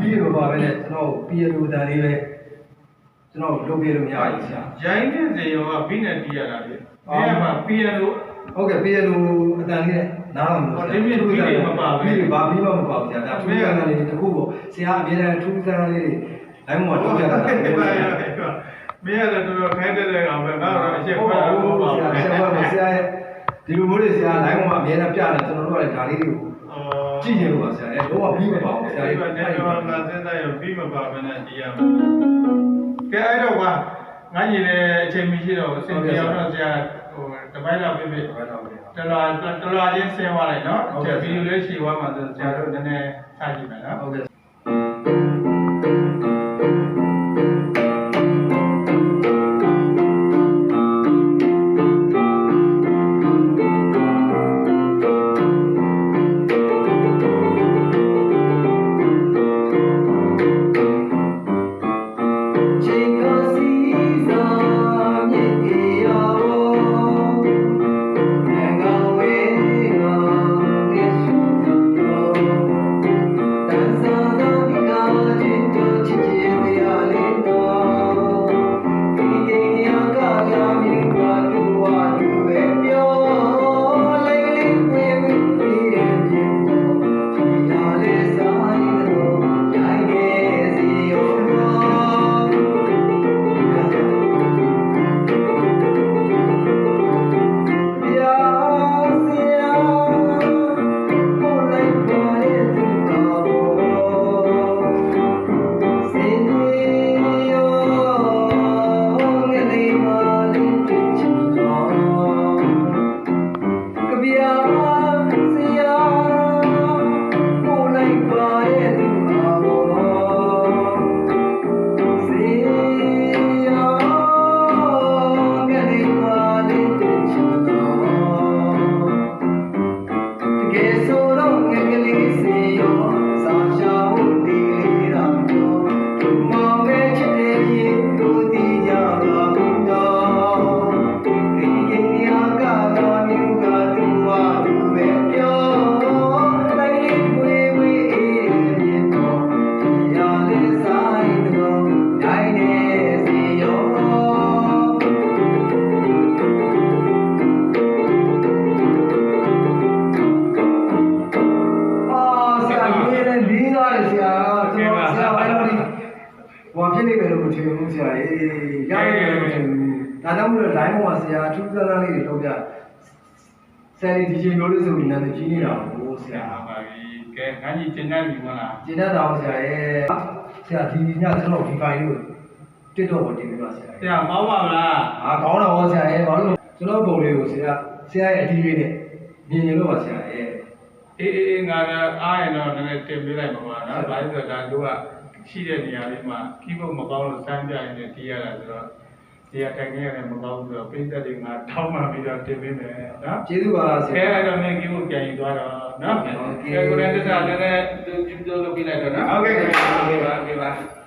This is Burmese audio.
ပြီးရပါပဲနဲ့ကျွန်တော်ပြည်ရလူတန်လေးပဲကျွန်တော်လုပ်ပြလို့မရဘူးဆရာရိုင်းတဲ့စေရောကဘိနဲ့တီးရတာလေအဲ့မှာပီယနိုဟုတ်ကဲ့ပြည်ရလူအတန်လေးနဲ့နားတော့မလို့ပြီးပြီဘာပြီးမှမပါဘူးဆရာဒါထူးဆန်းတဲ့လေးတစ်ခုပေါ့ဆရာအမြဲတမ်းထူးဆန်းလေးတွေတိုင်းမှာတော့ကြတာမပဲင်းဆရာရတယ်တော်တော်ခိုင်းတဲ့ကောင်ပဲငါတော့အချက်ဟုတ်ဖပါတ်ဘူးလို့ပါဆရာဆရာပါဆရာရဲ့ ဒီလိုမျိုးတွေဆရာလိုင်းပေါ်မှာအမြဲတမ်းပြတယ်ကျွန်တော်တို့ကလည်းဒါလေးတွေကိုကြည့်နေလို့ပါဆရာအဲတော့ပြီးမပါဘူးဆရာအဲ့ရဲ့ဒါနဲ့တော့ငါစဉ်းစားရပြီးမပါဘဲနဲ့တီးရမှာကဲအဲ့တော့ကငါညီလည်းအချိန်မရှိတော့အစင်ပြောင်းတော့ဆရာဟိုတပိုင်းတော့ပြပြဘာတော့လဲတလာတလာချင်းဆင်းသွားလိုက်နော်ကျဗီဒီယိုလေးရှည်သွားမှဆိုဆရာတို့နည်းနည်းစကြည့်မယ်နော်ဟုတ်ကဲ့ ဟောဖြစ်နေတယ်လို့မထင်ဘူးဆရာရေးရတယ်လို့မထင်ဘူးဒါကြောင့်မလို့ line ပေါ်မှာဆရာထူးဆန်းဆန်းလေးတွေလုပ်ပြဆယ်ရီဒီဂျေမျိုးလေးဆိုပြီးနာမည်ကြီးနေတာကိုဆဆရာရာပါပြီကဲငါညီကျင်းနေပြီမလားကျင်းတတ်တာဆရာရဲ့ဆရာဒီညကျွန်တော်ဒီဖိုင်လေးကိုတစ်တော့တင်ပြပါဆရာဆရာမောင်းပါမလားအာကောင်းတာပါဆရာရဲ့ဘာလို့ကျွန်တော်ပုံလေးကိုဆရာဆရာရဲ့အတီးလေးနဲ့မြင်ရင်လို့ပါဆရာရဲ့အေးအေးငါကအားရတော့နည်းနည်းတင်ပေးလိုက်ပါပါနော်ဘာလို့လဲဆိုတော့ဒါတို့က ရှိတဲ့နေရာလေးမှာခီးဖို့မကောင်းလို့စမ်းပြရင်လည်းတီးရတာဆိုတော့ဒီကတိုင်နေရတယ်မကောင်းဘူးဆိုတော့ပိဿတ်တွေငါထောင်းမှပြီးတော့တင်ပေးမယ်နော်ကျေးဇူးပါဆခဲရာအဲ့တော့မင်းခီးဖို့ပြန်ယူသွားတော့နော်ကဲကိုယ်တိုင်တစ္ဆာလည်းလည်းသူပြုလုပ်လုပ်ပြလိုက်တော့နော်ဟုတ်ကဲ့ခင်ဗျာဟုတ်ကဲ့ပါဟုတ်ကဲ့ပါ